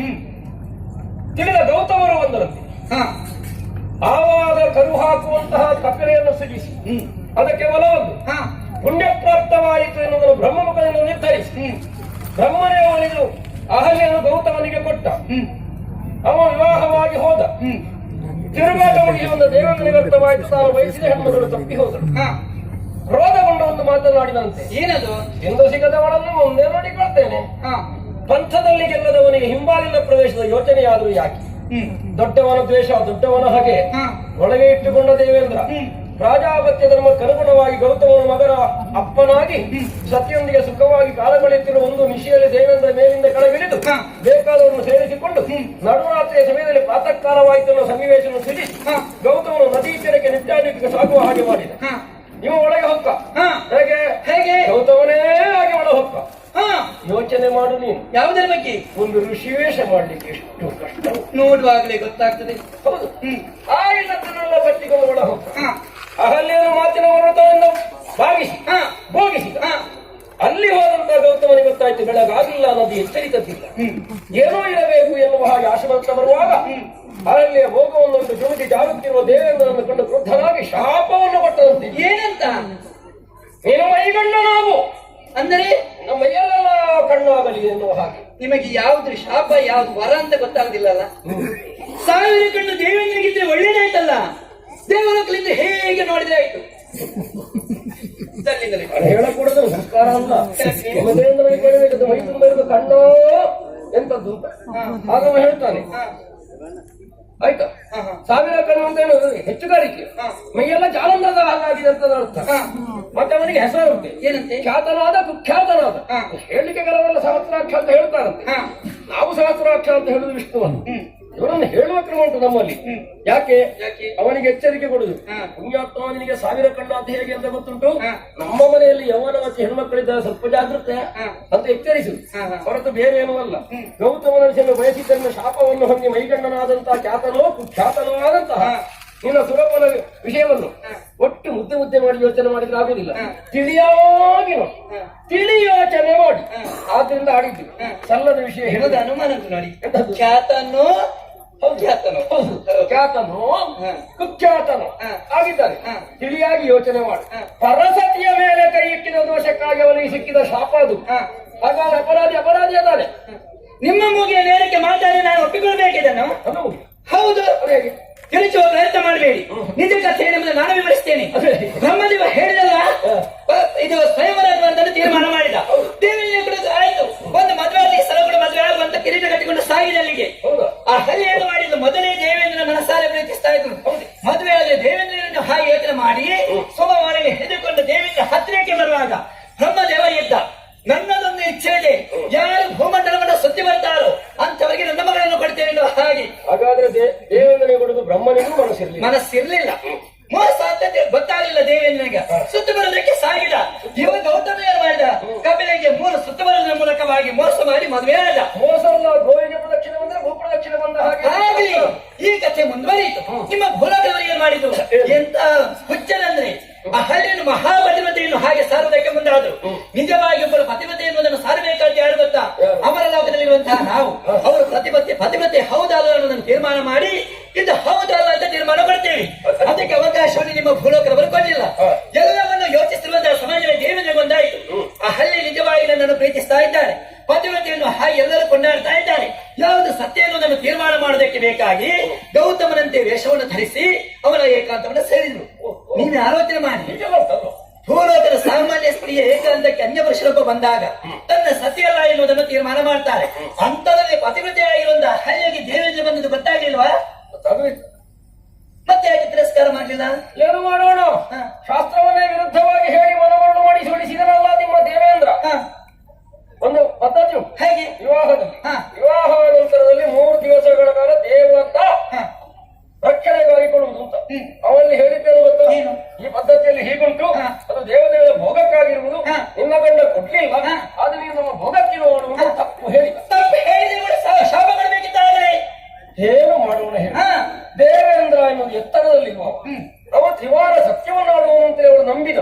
ಹ್ಮ್. ತಿಳಿದ ಗೌತಮರು ಒಂದರಂತೆ. ಹಾ. ಆವಾಗ ಕರು ಹಾಕುವಂತಹ ಕಪಿಲೆಯನ್ನು ಸೃಜಿಸಿ. ಹ್ಮ್. ಅದಕ್ಕೆ ಒಲವದ್ದು ಹಾ. ಪುಣ್ಯಪ್ರಾಪ್ತವಾಯಿತು ಎನ್ನುವುದನ್ನು ಬ್ರಹ್ಮಮುಖದಿಂದ ನಿರ್ಧರಿಸಿ. ಹ್ಮ್. ಬ್ರಹ್ಮನೇ ಅವನಿಗೆ ಅಹಲ್ಯನು ಗೌತಮನಿಗೆ ಕೊಟ್ಟ. ಹ್ಮ್. ಅವ ವಿವಾಹವಾಗಿ ಹೋದ. ಹ್ಮ್. ತಿರುಗಾಟ ಮುಗಿಸಿ ಒಂದು ದೇವೇಂದ್ರನಿಗೆ ಅರ್ಥವಾಯಿತು ತಾನು ವಯಸ್ಸಿನ ಹೆಣ್ಣುಗಳು ತಪ್ಪಿ ಹೋದರು ಹಾ. ಕ್ರೋಧಗೊಂಡು ಒಂದು ಮಾತನಾಡಿದಂತೆ. ಏನದು? ಎಂದು ಸಿಗದವಳನ್ನು ಮುಂದೆ ನೋಡಿಕೊಳ್ತೇನೆ. ಹಾ. ಪಂಥದಲ್ಲಿ ಗೆಲ್ಲದವನಿಗೆ ಹಿಂಬಾಲಿನ ಪ್ರವೇಶದ ಯೋಚನೆಯಾದರೂ ಯಾಕೆ? ದೊಡ್ಡವನ ದ್ವೇಷ ದೊಡ್ಡವನ ಹಾಗೆ ಒಳಗೆ ಇಟ್ಟುಕೊಂಡ ದೇವೇಂದ್ರ. ರಾಜಾಪತ್ಯ ಧರ್ಮಕ್ಕ ಧರ್ಮಕ್ಕನುಗುಣವಾಗಿ ಗೌತಮನ ಮಗನ ಅಪ್ಪನಾಗಿ ಸತಿಯೊಂದಿಗೆ ಸುಖವಾಗಿ ಕಾಲ ಕಳೆಯುತ್ತಿರುವ ಒಂದು ನಿಶೆಯಲ್ಲಿ ದೇವೇಂದ್ರ ಮೇಲಿಂದ ಕೆಳಗಿಳಿದು. ಬೇಕಾದವರನ್ನು ಸೇರಿಸಿಕೊಂಡು ನಡುರಾತ್ರಿಯ ಸಮಯದಲ್ಲಿ ಪ್ರಾತಃಕಾಲವಾಯಿತು ಅನ್ನೋ ಸನ್ನಿವೇಶವನ್ನು ತಿಳಿ. ಗೌತಮನು ನದಿ ತೀರಕ್ಕೆ ನಿತ್ಯಾನಿತ್ಯಕ್ಕೆ ಸಾಗುವ ಹಾಗೆ ಮಾಡಿದ. ನೀವು ಇವ ಒಳಗೆ ಹೊಕ್ಕ. ಹೇಗೆ? ಹೇಗೆ? ಗೌತಮನೇ ಆಗಿ ಒಳ ಹೊಕ್ಕ. ಯೋಚನೆ ಮಾಡು ನೀನು. ಯಾವುದರ ಬಗ್ಗೆ? ಒಂದು ಋಷಿವೇಷ ಮಾಡ್ಲಿಕ್ಕೆ ಎಷ್ಟು ಕಷ್ಟ. ನೋಡುವಾಗಲೇ ಗೊತ್ತಾಗ್ತದೆ. ಹೌದು. ಹ್ಮ್. ಆ ಎಲ್ಲ ಕಟ್ಟಿಕೊಂಡು ಒಳ ಹೊಕ್ಕ ಹಾ. ಅಹಲ್ಯನ ಮಾತಿನ ವ್ರತವನ್ನು ಭಾಗಿಸಿ. ಭೋಗಿಸಿ ಅಲ್ಲಿ ಹೋದಂತಹ ಗೌತಮನಿಗೆ ಗೊತ್ತಾಯ್ತು ಬೆಳಗಾಗಿಲ್ಲ ಅನ್ನೋದು ಎಚ್ಚರಿತದ್ದಿಲ್ಲ. ಹ್ಮ್. ಏನೋ ಇರಬೇಕು ಎನ್ನುವ ಹಾಗೆ ಆಶೀರ್ವಾದ ಬರುವಾಗ ಅರಣ್ಯ ಭೋಗವನ್ನು ಜೋಡಿ ಜಾರುತ್ತಿರುವ ದೇವೇಂದ್ರನನ್ನು ಕಂಡು ಕ್ರುದ್ಧನಾಗಿ ಶಾಪವನ್ನು ಕೊಟ್ಟದಂತೆ ಏನಂತ? ನೀನು ಮೈಗಣ್ಣ ನಾವು. ಅಂದರೆ ನಮ್ಮ ಕಣ್ಣು ಆಗಲಿ ಎನ್ನುವ ಹಾಗೆ. ನಿಮಗೆ ಯಾವ್ದು ಶಾಪ ಯಾವ್ದು ವರ ಅಂತ ಗೊತ್ತಾಗುದಿಲ್ಲಲ್ಲ? ಸಾವಿರ ಕಣ್ಣು ದೇವೇಂದ್ರಗಿದ್ರೆ ಒಳ್ಳೇದಾಯ್ತಲ್ಲ? ದೇವಲೋಕಲಿಂದ ಹೇಗೆ ನೋಡಿದ್ರೆ ಆಯ್ತು? ಹೇಳಕೂಡದು ಸಂಸ್ಕಾರ ದೇವೇಂದ್ರನಿಗೆ ಕೇಳಬೇಕಂತ ಮೈ ತುಂಬ ಇರೋದು ಕಣ್ಣೋ ಎಂತದ್ದು ಅಂತ ಹೇಳ್ತಾನೆ. ಆಯ್ತಾ. ಸಾವಿರ ಕಣ್ಣು ಅಂತ ಹೇಳುದು ಹೆಚ್ಚುಗಾರಿಕೆ. ಮೈಯೆಲ್ಲ ಜಾಲಂಧದ ಹಾಗಾಗಿದೆ ಅಂತ ಅರ್ಥ. ಮತ್ತೆ ಅವನಿಗೆ ಹೆಸರು ಇರುತ್ತೆ ಏನಂತೆ? ಖ್ಯಾತನಾದ ಕುಖ್ಯಾತನಾದ. ಹೇಳಿಕೆಗಳವರೆಲ್ಲ ಹೇಳಲಿಕ್ಕೆ ಕೆಲವರೆಲ್ಲ ಸಹಸ್ರಾಕ್ಷ ಅಂತ ಹೇಳ್ತಾರಂತೆ. ನಾವು ಸಹಸ್ರಾಕ್ಷ ಅಂತ ಹೇಳುದು ವಿಷ್ಣುವನ್ನು. ಇವರನ್ನು ಹೇಳುವ ಕ್ರಮ ಉಂಟು ನಮ್ಮಲ್ಲಿ ಯಾಕೆ ಯಾಕೆ ಅವನಿಗೆ ಎಚ್ಚರಿಕೆ ಕೊಡುದು. ಪುಣ್ಯಾತ್ಮನಿಗೆ ಸಾವಿರ ಕಣ್ಣು ಅಂತ ಹೇಗೆ ಅಂತ ಗೊತ್ತುಂಟು. ನಮ್ಮ ಮನೆಯಲ್ಲಿ ಯೌವನ ಮತ್ತು ಹೆಣ್ಮಕ್ಕಳಿದ್ದ ಸ್ವಲ್ಪ ಜಾಗೃತೆ. ಅಂತ ಎಚ್ಚರಿಸುದು. ಹೊರತು ಬೇರೆ ಏನೂ ಅಲ್ಲ ಗೌತಮ ಬಯಸಿದ್ದನ್ನು ಶಾಪವನ್ನು ಹೊಂದಿ ಮೈಗಣ್ಣನಾದಂತಹ ಖ್ಯಾತನೋ ಕುಖ್ಯಾತನೋ ಆದಂತಹ. ನಿನ್ನ ಸುಲಭನ ವಿಷಯವನ್ನು ಒಟ್ಟು ಮುದ್ದೆ ಮುದ್ದೆ ಮಾಡಿ ಯೋಚನೆ ಮಾಡಿದ್ರೆ ಆಗುದಿಲ್ಲ. ತಿಳಿಯೋಗಿ ನೋಡಿ. ತಿಳಿ ಯೋಚನೆ ಮಾಡಿ. ಆದ್ರಿಂದ ಆಡಿದ್ದು ಸಲ್ಲದ ವಿಷಯ ಹೇಳೋದು ಅನುಮಾನ ನೋಡಿ? ಖ್ಯಾತನು ಖ್ಯಾತನು ಖ್ಯಾತನು ಕುಖ್ಯಾತನು. ಆಗಿದ್ದಾರೆ. ತಿಳಿಯಾಗಿ ಯೋಚನೆ ಮಾಡಿ. ಪರಸತಿಯ ಮೇಲೆ ಕೈ ಎಕ್ಕಿದ ದೋಷಕ್ಕಾಗಿ ಅವನಿಗೆ ಸಿಕ್ಕಿದ ಶಾಪ ಅದು. ಹಾಗಾದ್ರೆ ಅಪರಾಧಿ ಅಪರಾಧಿ ಅದಾನೆ. ನಿಮ್ಮ ಮೂಗಿನ ನೇರಕ್ಕೆ ಮಾತಾಡಿ ನಾನು ಒಪ್ಪಿಕೊಳ್ಬೇಕಿದನ್ನು ಹೌದು. ಹೌದು ಹೇಗೆ? ತಿಳಿಸುವ ಪ್ರಯತ್ನ ಮಾಡಬೇಡಿ ನಿಜ ಕಥೆ ನಿಮ್ಮನ್ನು ನಾನು ವಿವರಿಸ್ತೇನೆ. ಬ್ರಹ್ಮದೇವ ಹೇಳಿದಲ್ಲ ಇದು ಸ್ವಯಂವರ ತೀರ್ಮಾನ ಮಾಡಿದ. ದೇವಿಯ ಕೂಡ ಆಯ್ತು. ಒಂದು ಮದುವೆ ಆಗಲಿ ಸ್ಥಳಗಳು ಮದುವೆ ಆಗುವಂತ ಕಿರೀಟ ಕಟ್ಟಿಕೊಂಡು ಸಾಗಿದೆ ಅಲ್ಲಿಗೆ. ಆ ಹರಿ ಏನು ಮಾಡಿದ್ದು ಮೊದಲೇ ದೇವೇಂದ್ರ ಮನಸಾರೆ ಪ್ರೀತಿಸ್ತಾ ಇದ್ರು. ಮದುವೆ ಆದ್ರೆ ದೇವೇಂದ್ರನನ್ನು ಹಾಗೆ ಯೋಚನೆ ಮಾಡಿ ಸೋಮವಾರವೇ ಹೆದರಿಕೊಂಡು ದೇವೇಂದ್ರ ಹತ್ತಿರಕ್ಕೆ ಬರುವಾಗ ಬ್ರಹ್ಮದೇವ ಇದ್ದ ನನ್ನದೊಂದು ಇಚ್ಛೆ ಇದೆ. ಯಾರು ಭೂಮಂಡಲವನ್ನು ಸುದ್ದಿ ಬರ್ತಾರೋ ಅಂತವರಿಗೆ ನನ್ನ ಮಗಳನ್ನು ಕೊಡ್ತೇನೆ ಹಾಗೆ. ಹಾಗಾದ್ರೆ ದೇ- ದೇವೇಂದ್ರನಿಗೆ ಕೊಡುದು ಬ್ರಹ್ಮನಿಗೂ ಮನಸ್ಸಿರ್ಲಿಲ್ಲ. ಮನಸ್ಸಿರ್ಲಿಲ್ಲ. ಮೋಸ ಅಂತ ಗೊತ್ತಾಗಲಿಲ್ಲ ದೇವೇಂದ್ರನಿಗೆ ಸುತ್ತು ಬರೋದಕ್ಕೆ ಸಾಗಿಲ್ಲ. ಇವ ಗೌತಮ ಏನು ಮಾಡಿದ ಕಪಿಲೆಗೆ ಮೂರು ಸುತ್ತು ಬರೋದ್ರ ಮೂಲಕವಾಗಿ ಮೋಸ ಮಾಡಿ ಮದುವೆ ಆದ. ಮೋಸ ಅಲ್ಲ ಗೋವಿಗೆ ಪ್ರದಕ್ಷಿಣೆ ಬಂದ್ರೆ ಭೂ ಪ್ರದಕ್ಷಿಣೆ ಬಂದ ಹಾಗೆ. ಆಗ್ಲಿ. ಈ ಕಥೆ ಮುಂದುವರಿಯಿತು. ನಿಮ್ಮ ಭೂಲಗಳು ಏನ್ ಮಾಡಿದ್ರು ಎಂತ ಹುಚ್ಚನಂದ್ರೆ? ಆ ಹಳ್ಳಿಯನ್ನು ಮಹಾಪತಿಮತೆಯನ್ನು ಹಾಗೆ ಸಾರುವುದಕ್ಕೆ ಮುಂದಾದ್ರು. ನಿಜವಾಗಿ ಒಬ್ಬರು ಪತಿಮತೆ ಎನ್ನುವುದನ್ನು ಸಾರಬೇಕಾದ ಯಾರು ಗೊತ್ತಾ? ಅವರ ಲೋಕದಲ್ಲಿರುವಂತಹ ನಾವು. ಅವರು ಪ್ರತಿಪತ್ತೆ ಪತಿಮತೆ ಹೌದಲ್ಲ ಅನ್ನೋದನ್ನು ತೀರ್ಮಾನ ಮಾಡಿ ಇದು ಹೌದಲ್ಲ ಅಂತ ತೀರ್ಮಾನ ಮಾಡ್ತೇವೆ. ಅದಕ್ಕೆ ಅವಕಾಶವನ್ನು ನಿಮ್ಮ ಭೂಲೋಕರವರು ಕೊಡಲಿಲ್ಲ ಎಲ್ಲವನ್ನು ಯೋಚಿಸಿರುವಂತಹ ಸಮಾಜದಲ್ಲಿ ದೇವೇಂದ್ರ ಒಂದಾಯಿತು. ಆ ಹಳ್ಳಿ ನಿಜವಾಗಿ ನನ್ನನ್ನು ಪ್ರೀತಿಸ್ತಾ ಇದ್ದಾರೆ. ಪತಿವ್ರತೆಯನ್ನು ಹಾಗೆ ಎಲ್ಲರೂ ಕೊಂಡಾಡ್ತಾ ಇದ್ದಾರೆ. ಯಾವುದು ಸತ್ಯ ನಾನು ತೀರ್ಮಾನ ಮಾಡೋದಕ್ಕೆ ಬೇಕಾಗಿ ಗೌತಮನಂತೆ ವೇಷವನ್ನು ಧರಿಸಿ ಅವರ ಏಕಾಂತವನ್ನು ಸೇರಿದ್ರು. ನೀನು ಆಲೋಚನೆ ಮಾಡಿ. ಭೂಲೋಕದ ಸಾಮಾನ್ಯ ಸ್ತ್ರೀಯ ಏಕಾಂತಕ್ಕೆ ಅನ್ಯ ಪುರುಷರೊಬ್ಬ ಬಂದಾಗ ತನ್ನ ಸತಿಯಲ್ಲ ಎನ್ನುವುದನ್ನು ತೀರ್ಮಾನ ಮಾಡ್ತಾರೆ. ಅಂತದಲ್ಲಿ ಪತಿವ್ರತೆಯಾಗಿರುವಂತಹ ಹಳ್ಳಿಗೆ ದೇವೇಂದ್ರ ಬಂದದ್ದು ಗೊತ್ತಾಗ್ಲಿಲ್ವಾ? ಮತ್ತೆ ಯಾಕೆ ತಿರಸ್ಕಾರ ಮಾಡಲಿಲ್ಲ? ಏನು ಮಾಡೋಣ? ಶಾಸ್ತ್ರವನ್ನೇ ವಿರುದ್ಧವಾಗಿ ಹೇಳಿ ಮನವರಣ ಮಾಡಿ ಸುಳಿಸಿದನಲ್ಲ ನಿಮ್ಮ ದೇವೇಂದ್ರ? ಒಂದು ಪದ್ಧತಿ ಹೇಗೆ? ವಿವಾಹದಲ್ಲಿ. ವಿವಾಹ ನಂತರದಲ್ಲಿ ಮೂರು ದಿವಸಗಳ ಕಾಲ ದೇವಂತ ರಕ್ಷಣೆಗಾಗಿ ಕೊಡುವುದು ಅಂತ. ಅವಲ್ಲಿ ಹೇಳಿದ್ದೇನು ಗೊತ್ತಾ? ಈ ಪದ್ಧತಿಯಲ್ಲಿ ಹೀಗುಂಟು. ಅದು ದೇವತೆಗಳ ಭೋಗಕ್ಕಾಗಿರುವುದು. ನಿನ್ನ ಗಂಡ ಕೊಡ್ಲಿಲ್ಲ. ಆದ್ರೆ ನೀವು ನಮ್ಮ ಭೋಗಕ್ಕಿರುವ ತಪ್ಪು ಹೇಳಿ ತಪ್ಪು ಏನು ಮಾಡೋಣ ದೇವೇಂದ್ರ ಎನ್ನುವುದು ಎತ್ತರದಲ್ಲಿರುವ ಹ್ಮ್. ಅವ ತ್ರಿವಾರ ಸತ್ಯವನ್ನು ಅಂತ ಅವಳು ನಂಬಿದ.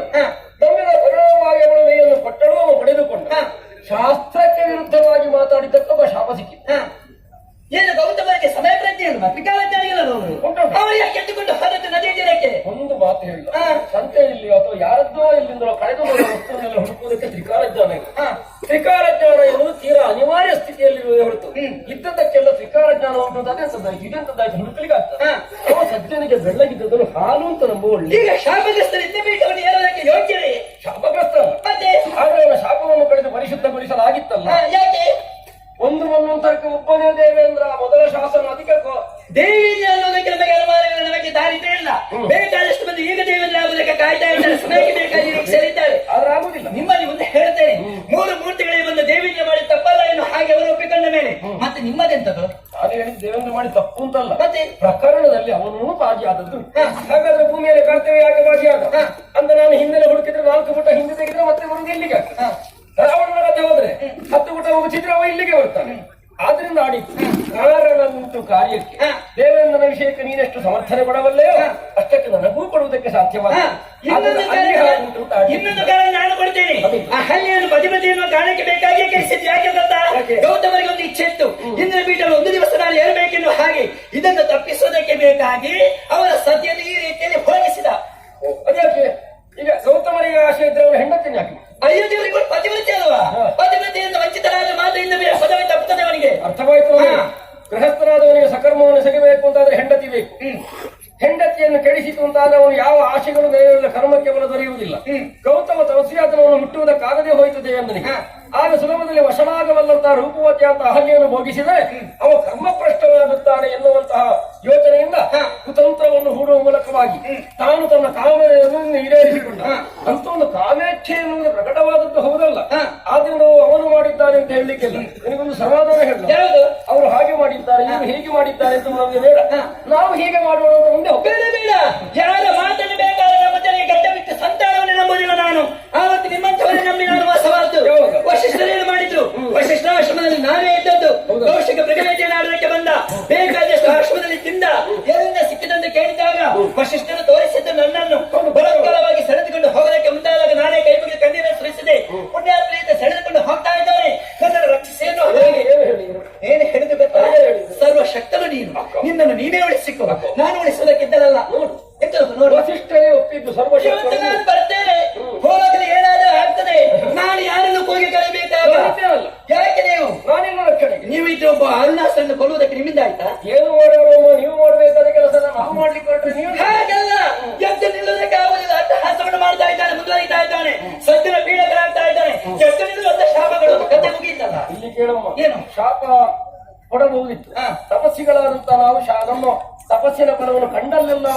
ಮನ್ನೊಂತರಕ್ಕೆ ದೇವೇಂದ್ರ ಮೊದಲ ಶಾಸನ ಅಧಿಕ ದೇವಿಯ ದೇವಿ ಅನ್ನೋದಕ್ಕೆ ನಮಗೆ ಅನುಮಾನಗಳು ನಮಗೆ ದಾರಿ ಇಲ್ಲ. ಬೇಕಾದಷ್ಟು ಮಂದಿ ಈಗ ದೇವೇಂದ್ರ ಆಗುವುದಕ್ಕೆ ಕಾಯ್ತಾ ಇದ್ದಾರೆ ಸಮಯಕ್ಕೆ ಬೇಕಾಗಿ ಸೇರಿದ್ದಾರೆ ಆದ್ರೆ ಆಗುದಿಲ್ಲ ನಿಮ್ಮಲ್ಲಿ ಮುಂದೆ ಹೇಳ್ತೇನೆ. ಮೂರು ಮೂರ್ತಿಗಳಿಗೆ ಬಂದು ದೇವಿಯ ಮಾಡಿ ತಪ್ಪಲ್ಲ ಎಂದು ಹಾಗೆ ಅವರು ಒಪ್ಪಿಕೊಂಡ ಮೇಲೆ ಮತ್ತೆ ನಿಮ್ಮದೆಂತದ್ದು ಅದು ಹೇಳಿ ದೇವೇಂದ್ರ ಮಾಡಿ ತಪ್ಪು ಅಂತಲ್ಲ. ಮತ್ತೆ? ಪ್ರಕರಣದಲ್ಲಿ ಅವನು ಭಾಗಿಯಾದದ್ದು ಆದದ್ದು. ಹಾಗಾದ್ರೆ ಭೂಮಿಯಲ್ಲಿ ಕರ್ತವ್ಯ ಯಾಕೆ ಭಾಗಿಯಾದ ಹಾ. ಅಂದ್ರೆ ನಾನು ಹಿಂದೆ ಹುಡುಕಿದ್ರೆ ನಾಲ್ಕು ಪುಟ ಹಿಂದೆ ತೆಗೆದ್ರೆ ಮತ್ತೆ ಬರುವುದು ಇಲ್ಲಿಗೆ. ರಾವಣನ ಕಥೆ ಹೋದ್ರೆ ಹತ್ತು ಪುಟ ಹೋಗಿ ಅವ ಇಲ್ಲಿಗೆ ಬರ್ತಾನೆ ಆದ್ರಿಂದ ಆಡಿತು ಕಾರಣ ಉಂಟು ಕಾರ್ಯಕ್ಕೆ. ದೇವೇಂದ್ರನ ವಿಷಯಕ್ಕೆ ನೀನೆಷ್ಟು ಸಮರ್ಥನೆ ಕೊಡಬಲ್ಲೇ ಅಷ್ಟಕ್ಕೆ ನನಗೂ ಕೊಡುವುದಕ್ಕೆ ಸಾಧ್ಯವಾದ. ಇನ್ನೊಂದು ಕಾರಣ ನಾನು ಕೊಡ್ತೇನೆ ಆ ಹಳ್ಳಿಯನ್ನು ಎನ್ನುವ ಕಾರಣಕ್ಕೆ ಬೇಕಾಗಿ ಕಳಿಸಿದ್ದು ಯಾಕೆ ಗೊತ್ತಾ? ಗೌತಮರಿಗೆ ಒಂದು ಇಚ್ಛೆ ಇತ್ತು. ಇಂದ್ರ ಪೀಠದಲ್ಲಿ ಒಂದು ದಿವಸ ನಾನು ಏರಬೇಕೆನ್ನುವ ಹಾಗೆ ಇದನ್ನು ತಪ್ಪಿಸುವುದಕ್ಕೆ ಬೇಕಾಗಿ ಅವರ ಸದ್ಯದ ಈ ರೀತಿಯಲ್ಲಿ ಹೋಗಿಸಿದ. ಅದ್ಯಾಕೆ? ಈಗ ಗೌತಮರಿಗೆ ಆಶೆ ಇದ್ರೆ ಅವನು ಹೆಂಡತಿನ ಯಾಕೆ ಅಯೋಧ್ಯೆಯವರಿಗೆ ಪತಿವ್ರತೆ ಅಲ್ವಾ? ಹಾ. ಪತಿವ್ರತೆಯಿಂದ ವಂಚಿತರಾದ ಮಾತೆಯಿಂದ ಬೇರೆ ಪದವಿ ತಪ್ಪುತ್ತದೆ ಅವನಿಗೆ. ಅರ್ಥವಾಯ್ತು. ಗೃಹಸ್ಥರಾದವನಿಗೆ ಸಕರ್ಮವನ್ನು ಸೆಗೆಬೇಕು ಅಂತಾದ್ರೆ ಹೆಂಡತಿ ಬೇಕು. ಹೆಂಡತಿಯನ್ನು ಕೆಡಿಸಿತು ಅಂತಾದ್ರೆ ಅವನು ಯಾವ ಆಶೆಗಳು ದಯವಿಲ್ಲ ಕರ್ಮಕ್ಕೆ ಬಲ ದೊರೆಯುವುದಿಲ್ಲ. ಗೌತಮ ತಪಸ್ಯಾತನವನ್ನು ಮುಟ್ಟುವುದಕ್ಕಾಗದೇ ಹೋಯಿತು ದೇವೇಂದ್ರನಿಗೆ ಹಾ. ಆಗ ಸುಲಭದಲ್ಲಿ ವಶನಾಗಬಲ್ಲಂತಹ ರೂಪವತಿ ಅಂತ ಅಹಲ್ಯೆಯನ್ನು ಭೋಗಿಸಿದರೆ ಅವ ಕರ್ಮಭ್ರಷ್ಟನಾಗುತ್ತಾನೆ ಎನ್ನುವಂತಹ ಯೋಚನೆಯಿಂದ ಹಾ. ಕುತಂತ್ರವನ್ನು ಹೂಡುವ ಮೂಲಕವಾಗಿ ತಾನು ತನ್ನ ಕಾಮನೆಯನ್ನು ಈಡೇರಿಸಿಕೊಂಡ ಅಂತ ಒಂದು ಕಾಮೇಚ್ಛೆ ಎನ್ನುವುದು ಪ್ರಕಟವಾದದ್ದು ಹೌದಲ್ಲ ಹಾ. ಆದ್ರಿಂದ ಅವನು ಮಾಡಿದ್ದಾನೆ ಅಂತ ಹೇಳಲಿಕ್ಕಿಲ್ಲ ನಿನಗೊಂದು ಸಮಾಧಾನ ಹೇಳ ಯಾವುದು ಅವರು ಹಾಗೆ ಮಾಡಿದ್ದಾರೆ ಇವರು ಹೀಗೆ ಮಾಡಿದ್ದಾರೆ ಅಂತ ನಮಗೆ ಬೇಡ ಹಾ. ನಾವು ಹೀಗೆ ಮಾಡೋಣ ಅಂತ ಮುಂದೆ ಹೋಗ್ಬೇಕು. ಬೇಡ ಬೇಡ ಯಾರ ಮಾತನ್ನು ಬೇಕಾದ್ರೆ ನಮ್ಮ ಜನರಿಗೆ ಗಡ್ಡ ಬಿಟ್ಟು ಸಂತಾನವನ್ನೇ ನಂಬುದಿಲ್ಲ ನಾನು ಆವತ್ತು ನಿಮ್ಮಂಥವರೇ ನಂಬಿ ನಾನು ವಾಸವಾದ್ದು ಯಾವಾಗ? ವಶಿಷ್ಠರೇನು ಮಾಡಿದ್ರು ವಶಿಷ್ಠಾಶ್ರಮದಲ್ಲಿ ನಾನೇ ಇದ್ದದ್ದು ಹೌದಾ? ಕೌಶಿಕ ಮೃಗವೇದಿಯನ್ನು ಆಡಲಿಕ್ಕೆ ಬಂದ ಬೇಕಾದಷ್ಟು ಆಶ್ರಮದಲ್ಲಿ ತಿಂದ ಎಲ್ಲಿಂದ ಸಿಕ್ಕಿದಂತೆ ಕೇಳಿದಾಗ ವಶಿಷ್ಠನು ತೋರಿಸಿದ್ದು ನನ್ನನ್ನು ಬಲತ್ಕಾರವಾಗಿ ಸೆಳೆದುಕೊಂಡು ಹೋಗೋದಕ್ಕೆ ಮುಂದಾದಾಗ ನಾನೇ ಕೈ ಮುಗಿ ಕಣ್ಣೀರನ್ನು ಸುರಿಸಿದೆ ಪುಣ್ಯಾತ್ಮನಿಂದ ಸೆಳೆದುಕೊಂಡು ಹೋಗ್ತಾ ಇದ್ದಾನೆ ನನ್ನನ್ನು ರಕ್ಷಿಸೇನು ಹಾಗೆ ಏನು ಹೇಳಿದ್ರು ಏನು ಹೇಳಿದು ಗೊತ್ತಾ ಏನು ಹೇಳಿದ್ದು? ಸರ್ವಶಕ್ತನು ನೀನು ನಿನ್ನನ್ನು ನೀನೇ ಉಳಿಸಿಕೊ ನಾನು ಉಳಿಸುವುದಕ್ಕಿದ್ದಲ್ಲ ನೋಡು. ಎಂತದು ನೋಡು ವಸಿಷ್ಠರೇ ಒಪ್ಪಿದ್ದು ಇವತ್ತು ಸರ್ವಶಕ್ತ ನಾನು ಬರ್ತೇನೆ ಹೋಗಲು ಏನಾದರೂ ಆಗ್ತದೆ ನಾನು ಯಾರನ್ನು ಕೂಗಿ ಕಲಿಬೇಕಾಗ ಬರ್ತೇನಲ್ಲ. ಯಾಕೆ ನೀವು ನಾನಿನ್ನು ರಕ್ಷಣೆಗೆ ನೀವು ಇದು ಒಬ್ಬ ಅರುಣಾಸನ್ನು ಕೊಲ್ಲುವುದಕ್ಕೆ ನಿಮ್ಮಿಂದ ಆಯ್ತಾ ಏನು ಮಾಡೋಣ ನೀವು ಮಾಡಬೇಕಾದ ಕೆಲಸ ನಾವು ಮಾಡ್ಲಿಕ್ಕೆ ಹೊರಟ್ರೆ ನೀವು ಹಾಗಲ್ಲ ಎದ್ದು ನಿಲ್ಲುವುದಕ್ಕೆ ಆಗುದಿಲ್ಲ ಅಟ್ಟಹಾಸವನ್ನು ಮಾಡ್ತಾ ಇದ್ದಾನೆ ಮುಂದುವರಿತಾ ಇದ್ದಾನೆ ಸಜ್ಜನ ಪೀಡಕರಾಗ್ತಾ ಇದ್ದಾನೆ ಎದ್ದು ನಿಲ್ಲುವಂತ ಶಾಪಗಳು ಕತೆ ಮುಗಿಯಿತಲ್ಲ ಇಲ್ಲಿ ಕೇಳಮ್ಮ ಏನು? ಶಾಪ ಕೊಡಬಹುದಿತ್ತು ಹಾ. ತಪಸ್ಸಿಗಳಾದಂತ ನಾವು ಶಾ- ನಮ್ಮ ತಪಸ್ಸಿನ ಫಲವನ್ನು ಕಂಡಲ್ಲೆಲ್ಲ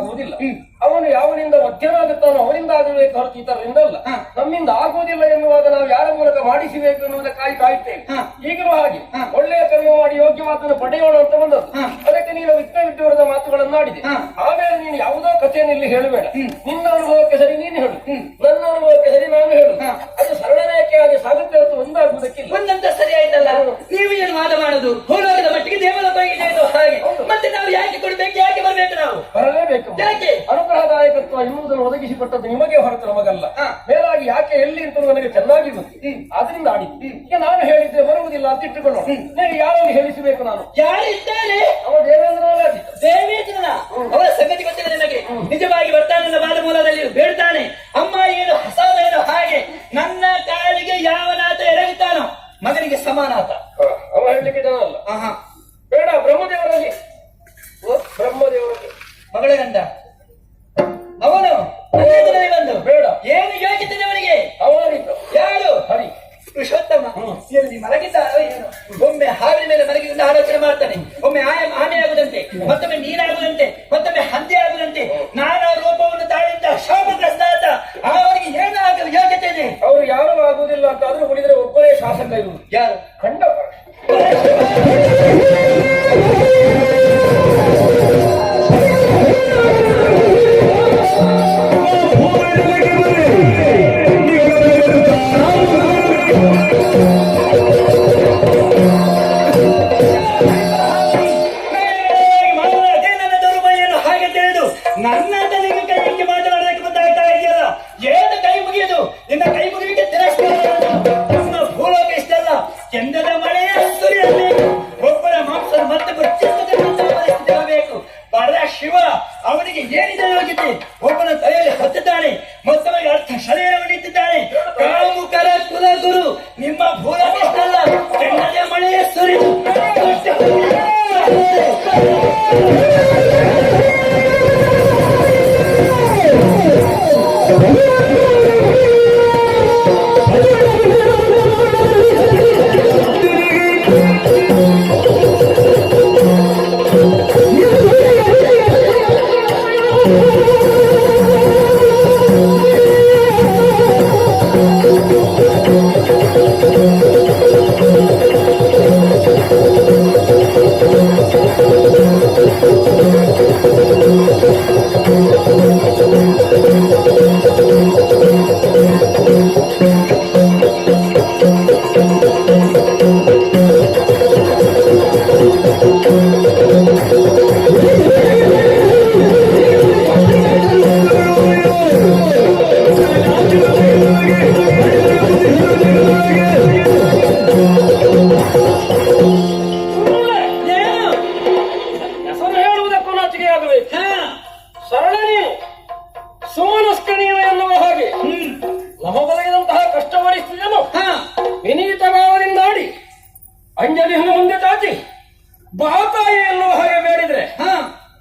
ಉಪಯೋಗಿಸುವುದಕ್ಕಾಗುವುದಿಲ್ಲ ಅವನು ಯಾವನಿಂದ ಮಧ್ಯನಾಗುತ್ತಾನೋ ಅವನಿಂದ ಆಗಬೇಕು ಹೊರತು ಇತರರಿಂದ ಅಲ್ಲ. ನಮ್ಮಿಂದ ಆಗುವುದಿಲ್ಲ ಎನ್ನುವಾಗ ನಾವು ಯಾರ ಮೂಲಕ ಮಾಡಿಸಬೇಕು ಎನ್ನುವುದಕ್ಕಾಗಿ ಕಾಯುತ್ತೇವೆ. ಈಗಲೂ ಹಾಗೆ. ಒಳ್ಳೆಯ ಕರ್ಮ ಮಾಡಿ ಯೋಗ್ಯವಾದನ್ನು ಪಡೆಯೋಣ ಅಂತ ಬಂದದ್ದು. ಅದಕ್ಕೆ ನೀನು ವಿತ್ತ ವಿಡ್ಡೂರದ ಮಾತುಗಳನ್ನು ಆಡಿದೆ. ಆಮೇಲೆ ನೀನು ಯಾವುದೋ ಕಥೆಯನ್ನು ಇಲ್ಲಿ ಹೇಳಬೇಡ. ನಿನ್ನ ಅನುಭವಕ್ಕೆ ಸರಿ ನೀನು ಹೇಳು. ನನ್ನ ಅನುಭವಕ್ಕೆ ಸರಿ ನಾನು ಹೇಳು. ಅದು ಸರಳ ಆಗಿ ಸಾಗುತ್ತೆ ಅಂತ ಒಂದಾಗುವುದಕ್ಕೆ ಒಂದಂತ ಸರಿ ಆಯ್ತಲ್ಲ? ನೀವು ಏನು ವಾದ ಮಾಡುದು? ಮಟ್ಟಿಗೆ ದೇವಲೋಕವಾಗಿದೆ ಯಾಕೆ? ಅನುಗ್ರಹದಾಯಕತ್ವ ಎನ್ನುವುದನ್ನು ಒದಗಿಸಿಕೊಟ್ಟದ್ದು ನಿಮಗೆ ಹೊರತು ನಮಗಲ್ಲ. ಮೇಲಾಗಿ ಯಾಕೆ ಎಲ್ಲಿ ಅಂತ ನನಗೆ ಚೆನ್ನಾಗಿ ಗೊತ್ತು ಅದರಿಂದ ಆಡಿ. ಈಗ ನಾನು ಹೇಳಿದ್ರೆ ಬರುವುದಿಲ್ಲ ಅಂತ ಇಟ್ಟುಕೊಳ್ಳೋಣ. ನೀವು ಯಾರಲ್ಲಿ ಹೇಳಿಸಬೇಕು ನಾನು? ಯಾರಿದ್ದಾನೆ ಅವ ದೇವೇಂದ್ರನಾಗ ಆದಿತ್ತು ದೇವೇಂದ್ರನ? ಅವರ ಸಂಗತಿ ಗೊತ್ತಿದೆ ನಿಮಗೆ. ನಿಜವಾಗಿ ಬರ್ತಾನೆ ಬಾಲ ಮೂಲದಲ್ಲಿ ಬೇಡ್ತಾನೆ ಅಮ್ಮ ಏನು ಹಸಾದೇನು ಹಾಗೆ. ನನ್ನ ಕಾಲಿಗೆ ಯಾವನಾತ ಎರಗುತ್ತಾನೋ? ಮಗನಿಗೆ ಸಮಾನಾತ. ಅವ ಹೇಳಲಿಕ್ಕೆ ಜನ ಅಲ್ಲ. ಬೇಡ ಬ್ರಹ್ಮದೇವರಲ್ಲಿ. ಓ, ಬ್ರಹ್ಮದೇವರಲ್ಲಿ. ಮಗಳೇ ಗಂಡ ಅವನು ಬಂದು ಬೇಡ. ಏನು ಯೋಚಿಸಿದೆ ಅವನಿಗೆ ಅವನಿತ್ತು ಯಾರು? ಹರಿ. ಪುರುಷೋತ್ತಮ. ಎಲ್ಲಿ ಮಲಗಿದ್ದ ಏನು. ಒಮ್ಮೆ ಹಾವಿನ ಮೇಲೆ ಮಲಗಿದ್ದ ಆಲೋಚನೆ ಮಾಡ್ತಾನೆ. ಒಮ್ಮೆ ಆಯ ಆನೆಯಾಗದಂತೆ ಆಗುದಂತೆ ಮತ್ತೊಮ್ಮೆ ನೀರಾಗದಂತೆ ಮತ್ತೊಮ್ಮೆ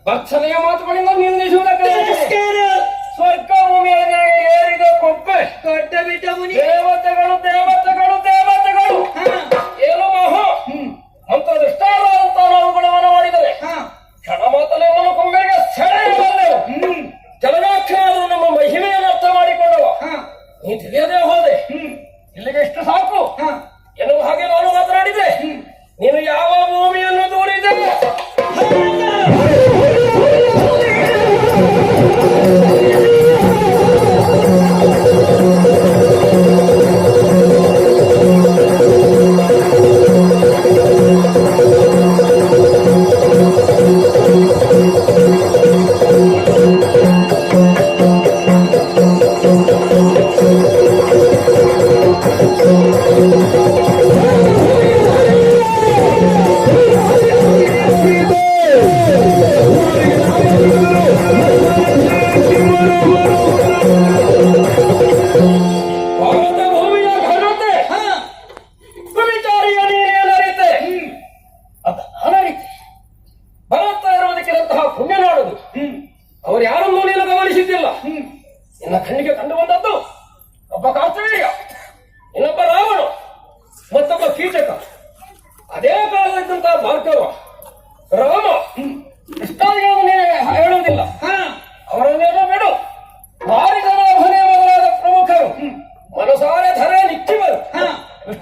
తక్షణమే మాట్లాడిందా నేను Thank you.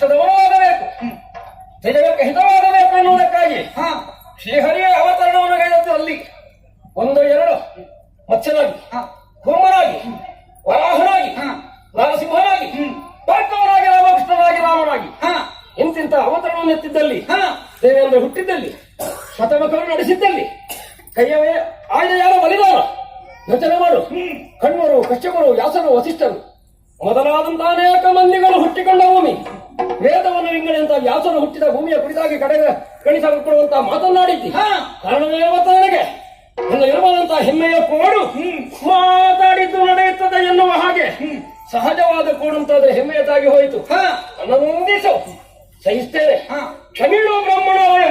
ಸದವನವಾಗಬೇಕು ನಿಜಕ್ಕೆ ಹಿತವಾಗಬೇಕು ಎನ್ನುವುದಕ್ಕಾಗಿ ಶ್ರೀಹ ಕೊಡುವಂತ ಮಾತನ್ನಾಡಿದ್ದಿ. ಕಾರಣವೇ ಮತ್ತು ನನಗೆ? ನಿನ್ನ ಇರುವಂತ ಹೆಮ್ಮೆಯ ಕೋಡು ಮಾತಾಡಿದ್ದು ನಡೆಯುತ್ತದೆ ಎನ್ನುವ ಹಾಗೆ. ಸಹಜವಾದ ಕೋಡುಂತಾದ್ರೆ ಹೆಮ್ಮೆಯದಾಗಿ ಹೋಯಿತು. ನನ್ನನ್ನು ನಿಂದಿಸು ಸಹಿಸ್ತೇನೆ. ಕ್ಷಮೀಳು ಬ್ರಾಹ್ಮಣ ಆದರೆ